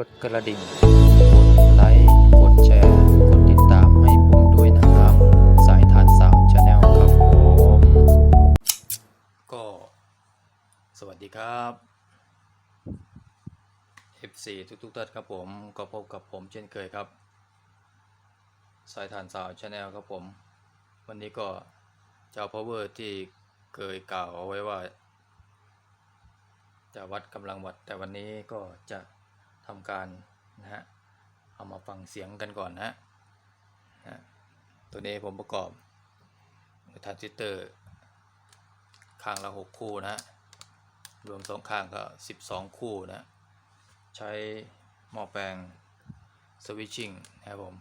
กดกระดิ่ง กดไลค์ กดแชร์ กดติดตามให้ผมด้วยนะครับ สายทานสาวชาแนลครับผมก็ สวัสดีครับ F4 ทุกๆท่านครับผมก็พบกับผมเช่นเคยครับ สายทานสาวชาแนลครับผม วันนี้ก็จะเอา power ที่เคยกล่าวเอาไว้ว่า จะวัดกำลังวัดแต่วันนี้ก็จะ ทำการนะฮะเอามาฟังเสียงกันก่อนนะฮะตัวนี้ผมประกอบทรานซิสเตอร์ข้างละ6คู่นะฮะรวมสองข้างก็12คู่นะ ใช้หม้อแปลงสวิตชิ่งนะครับผม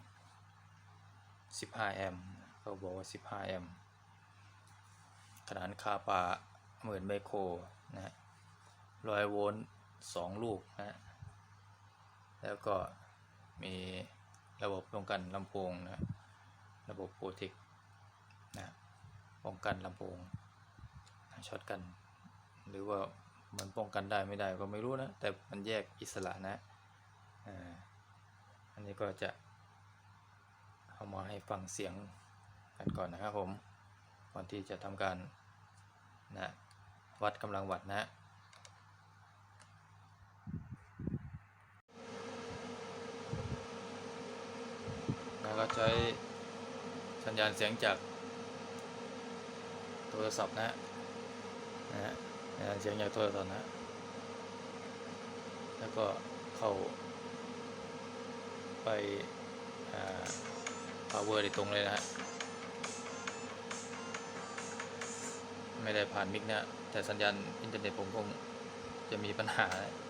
15แอมป์เขาบอกว่า15แอมป์ขนาดคาปาหมื่นไมโครนะฮะร้อยโวลต์สองลูกนะ แล้วก็มีระบบป้องกันลำโพงนะระบบโปรเทคนะป้องกันลำโพงช็อตกัน หรือว่ามันป้องกันได้ไม่ได้ก็ไม่รู้นะ แต่มันแยกอิสระนะอันนี้ก็จะเอามาให้ฟังเสียงกันก่อนนะครับผมก่อนที่จะทำการนะวัดกำลังวัดนะ แล้วก็ใช้สัญญาณเสียงจากโทรศัพท์นะนะฮะเสียงจากโทรศัพท์นะ แล้วก็เข้าไป power โดยตรงเลยนะฮะ ไม่ได้ผ่านมิกนะ แต่สัญญาณอินเทอร์เน็ตผมคงจะมีปัญหานะ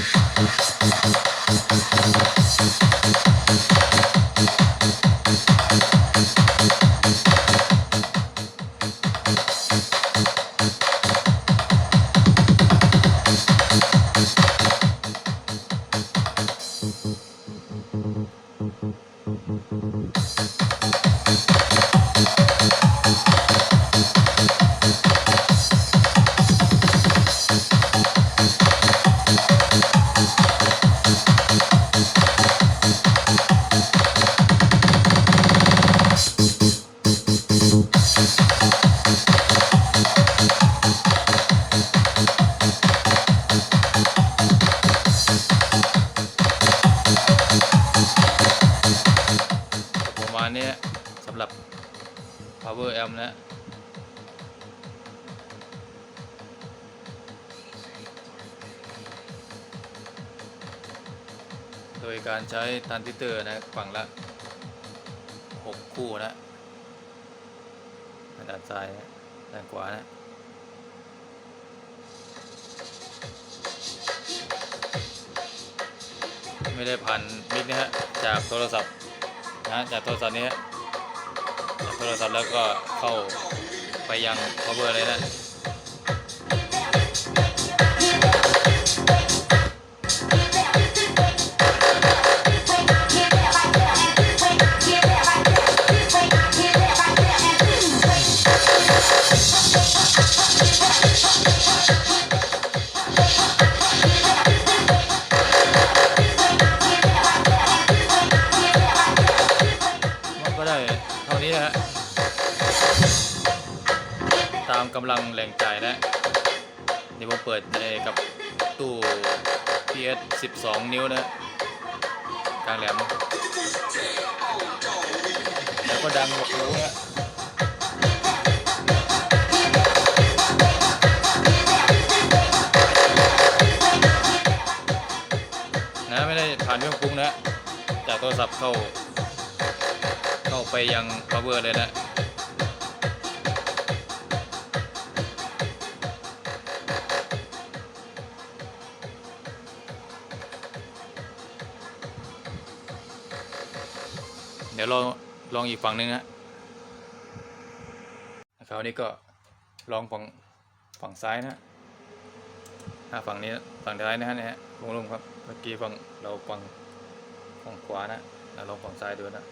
Mm-hmm. Power amp นะโดยการใช้ทรานซิสเตอร์นะฝั่งละ 6 คู่นะด้านซ้ายนะด้านขวานะไม่ได้ผ่านมิกนะฮะจากโทรศัพท์นะฮะจากโทรศัพท์นี้ฮะ โทรศัพท์แล้วก็เข้าไปยัง power เลยนะางแหลมแล้วก็ดังหมดหูนะนะไม่ได้ผ่านเครื่องปรุงนะ จากโทรศัพท์เข้า เข้าไปยังปะเวอร์เลยนะ ดี๋ยวลองลองอีกฝั่งหนึ่งนะคราวนี้ก็ลองฝั่งฝั่งซ้ายนะฮะฝั่งนี้ฝั่งซ้ายนะฮะเนี่ยฮะวงลงครับเมื่อกี้ฝั่งเราฝั่งฝั่งขวานะเราลองฝั่งซ้ายดูนะ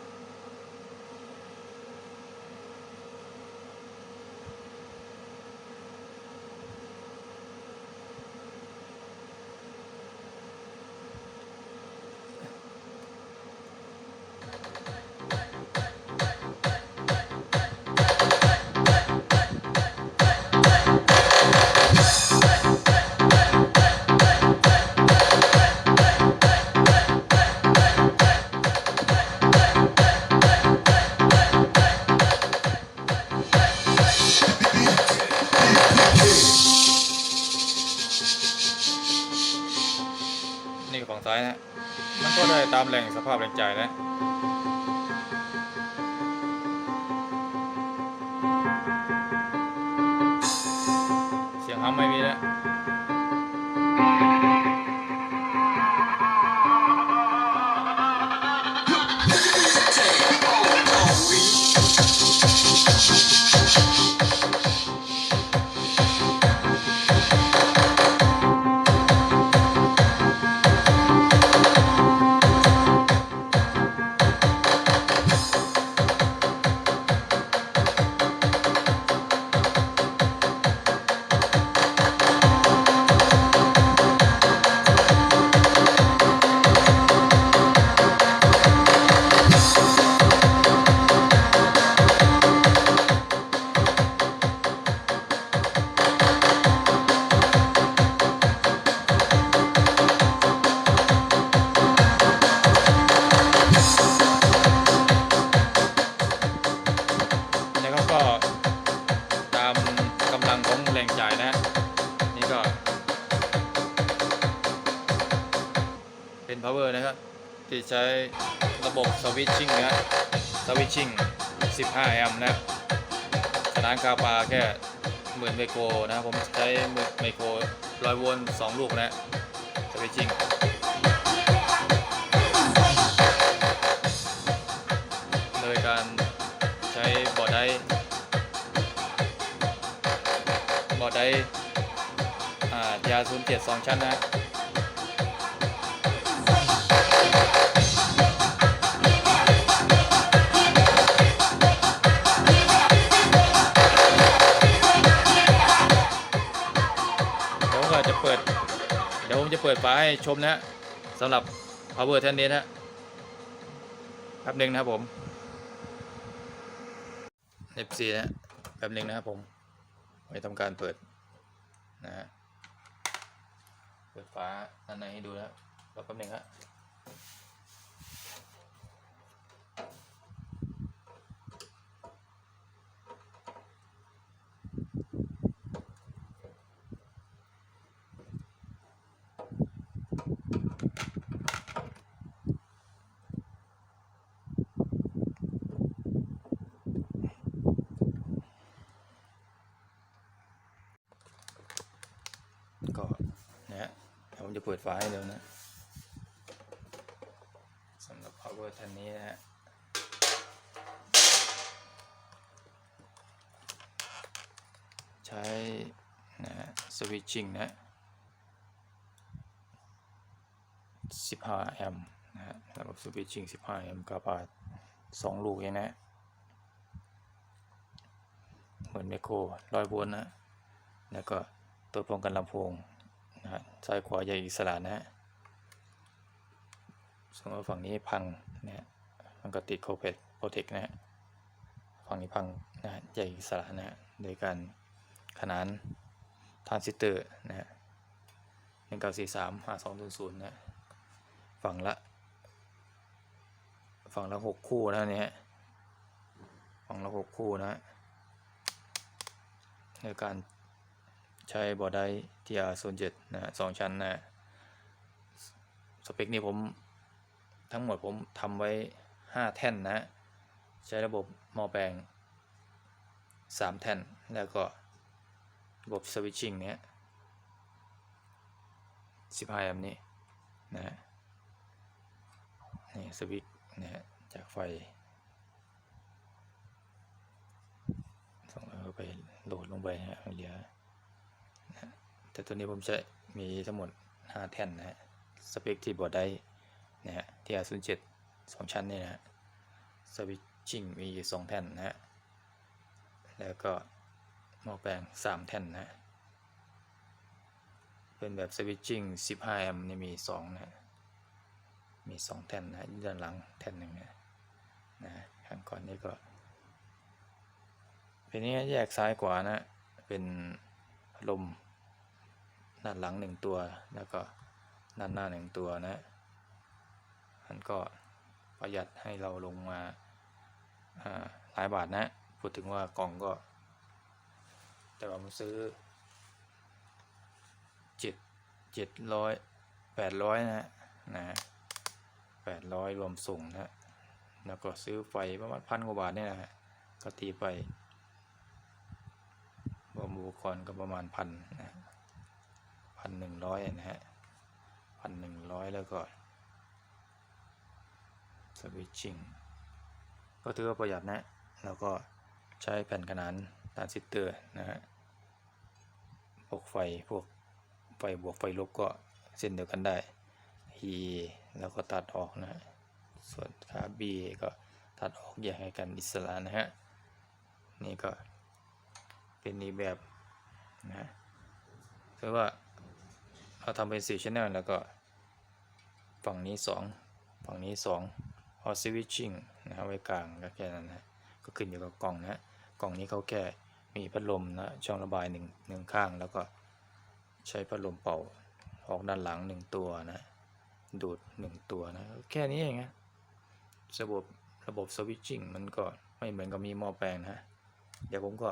ามแรงสภาพแรงใจนะ ที่ใช้ระบบ switching นะ switching 15 แอมป์นะขนาดกาปาแค่หมื่นไมโครนะผมใช้มื่นไมโครร้อยโวลต์สองลูกนะ switching โดยการใช้บอร์ดไดบอร์ดไดอ่ายา 07 2 ชั้นนะ จะเปิดฝาให้ชมนะสำหรับ power แท่นนี้นะแป๊บหนึ่งนะครับผม F4 นะ แป๊บหนึ่งนะครับผมไปทำการเปิดนะฮะเปิดฝาด้านในให้ดูนะรอแป๊บหนึ่งฮะก็นะฮะ เปิดฝาให้ดูนะสำหรับ power ท่นนี้นะฮะใช้นะฮะ switching นะ15แอมป์นะฮะระบบ switching 15แอมป์กาบาด2ลูกเองนะเหมือนไมโครร้อยโวลต์นะแล้วก็ตัวป้องกันลำโพง นะฮะซ้ายขวาใหญ่อิสระนะฮะสมมติฝั่งนี้พังนะฮะมันก็ติดโคเพดโปรเทคนะฮะฝั่งนี้พังนะฮะใหญ่อิสระนะฮะโดยการขนานทรานซิสเตอร์นะฮะหนึ่งเก้าสี่สามห้าสองศูนย์ศูนย์นะฮะฝั่งละ ฝั่งละหกคู่นะเนี่ยฝั่งละหกคู่นะฮะในการ ใช้บอร์ดได TR07 นะฮะสองชั้นนะสเปคนี้ผมทั้งหมดผมทำไว้ 5 แท่นนะ ใช้ระบบหมอแปลง 3 แท่น แล้วก็ระบบสวิตชิ่งเนี้ย15แอมป์นี้นะนี่สวิตนะฮะจากไฟส่งเอาไปโหลดลงไปนะฮะเหลือ แต่ตัวนี้ผมใช้มีทั้งหมด 5 แท่นนะฮะ สเปคที่บอร์ดได้นะฮะ TR07 2 ชั้นนี่นะฮะ สวิตชิ่งมีอยู่2แท่นนะฮะ แล้วก็หม้อแปลง 3 แท่นนะฮะเป็นแบบสวิตชิ่ง15 แอมป์นี่มี2นะฮะมี 2 แท่นนะฮะด้านหลังแท่นหนึ่งนะนะฮะข้างก่อนนี่ก็เป็นนี้แยกซ้ายขวานะ เป็นลม ด้านหลังหนึ่งตัวแล้วก็ด้านหน้าหนึ่งตัวนะมันก็ประหยัดให้เราลงมาหลายบาทนะ พูดถึงว่ากล่องก็ แต่ว่าผมซื้อเจ็ดเจ็ดร้อยแปดร้อยนะฮะนะแปดร้อยรวมส่งนะแล้วก็ซื้อไฟประมาณพันกว่าบาทเนี่ยนะฮะก็ตีไปรวมอุปกรณ์ก็ประมาณพันนะ พันหนึ่งร้อยนะฮะพันหนึ่งร้อยแล้วก็สวิตชิ่งก็ถือว่าประหยัดนะแล้วก็ใช้แผ่นขนานตานซิสเตอร์นะฮะพวกไฟพวกไฟบวกไฟลบก็เส้นเดียวกันได้ E แล้วก็ตัดออกนะฮะส่วนค่า B ก็ตัดออกแยกให้กันอิสระนะฮะนี่ก็เป็นอีแบบนะคือว่า เราทำเป็นสี่ชแนลแล้วก็ ฝั่งนี้สองฝั่งนี้สองพอสวิตชิ่งนะฮะไว้กลางก็แค่นั้นนะก็ขึ้นอยู่กับกล่องนะกล่องนี้เขาแค่มีพัดลมนะช่องระบายหนึ่งหนึ่งข้างแล้วก็ใช้พัดลมเป่าออกด้านหลังหนึ่งตัวนะดูดหนึ่งตัวนะแค่นี้เองนะระบบระบบสวิตชิ่งมันก็ไม่เหมือนกับมีหม้อแปลงนะเดี๋ยวผมก็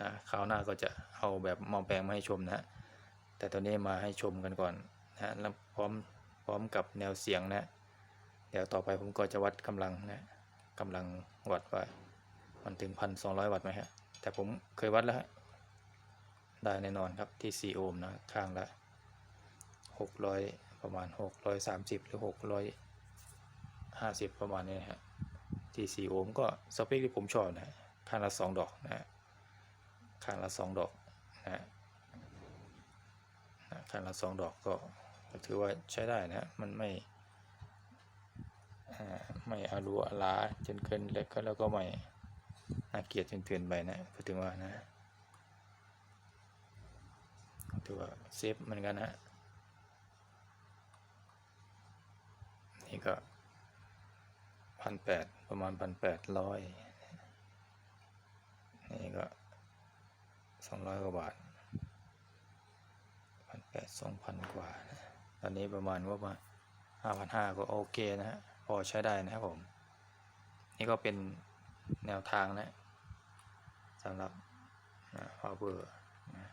นะคราวหน้าก็จะเอาแบบหมอแปลงมาให้ชมนะ แต่ตอนนี้มาให้ชมกันก่อนนะแล้วพร้อมพร้อมกับแนวเสียงนะ เดี๋ยวต่อไปผมก็จะวัดกำลังนะกำลังวัดว่ามันถึงพันสองร้อยวัตต์ไหมฮะ แต่ผมเคยวัดแล้วฮะ ได้แน่นอนครับที่ 4 โอห์มนะ ข้างละ 600 ประมาณ 630 หรือ 650 ประมาณนี้นะฮะ ที่ 4 โอห์มก็สเปคที่ผมชอบนะ ข้างละ 2 ดอกนะฮะข้างละสองดอกนะฮะ นะข้างละสองดอกก็ถือว่าใช้ได้นะมันไม่ไม่อารัวอาลาจนเกินเล็กก็แล้วก็ไม่น่าเกลียดจนเกินไปนะถึงว่านะถือว่าเซฟเหมือนกันนะนี่ก็พันแปดประมาณพันแปดร้อยนี่ก็สองร้อยกว่าบาท ดสองพันกว่านะตอนนี้ประมาณว่ามาห้าพันห้าก็โอเคนะฮะพอใช้ได้นะครับผม นี่ก็เป็นแนวทางนะสำหรับนะ power นะ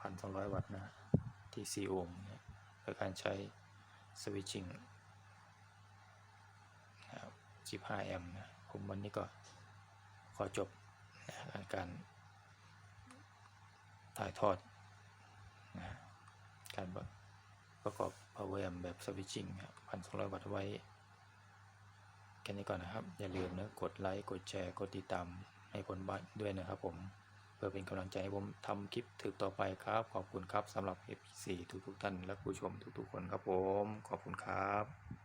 พันสองร้อยวัตต์นะที่4โอห์มนะโดยการใช้ switching นะครับ15แอมป์นะผมวันนี้ก็ขอจบนะการถ่ายทอด การประกอบ power amp แบบ switching พันสองร้อยวัตต์ไว้แค่นี้ก่อนนะครับ อย่าลืมนะ กดไลค์ กดแชร์ กดติดตามให้ผลบัตรด้วยนะครับผม เพื่อเป็นกำลังใจให้ผมทำคลิปถึกต่อไปครับ ขอบคุณครับสำหรับ F4 ทุกๆท่านและผู้ชมทุกๆคนครับผม ขอบคุณครับ